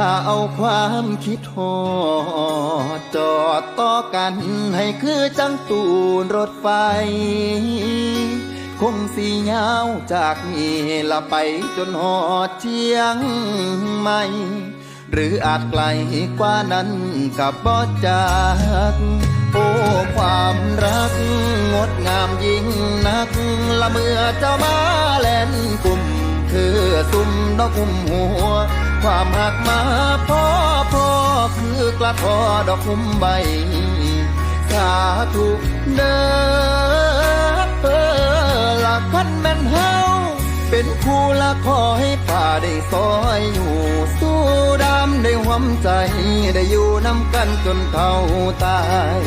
ถ้าเอาความคิดหอดจอดต่อกันให้คือจังตูนรถไฟ คงสียาจากนี้ละไปจนหอดเชียงใหม่หรืออาจไกลกว่านั้นกับบอจากโอ้ความรัก งดงามยิ่งนัก ละเมื่อเจ้ามาแล่นกลุ่ม คือสุ่มดอกอุ้มหัว ความหักมาพ่อพ่อคือกระทอดอกคุ้มใบ สาธุเด้อละคันแม่นเฮาเป็นคู่ละขอให้ป่าได้ซอยอยู่ สู้ดำได้หวมใจ ได้อยู่น้ำกันจนเท่าตาย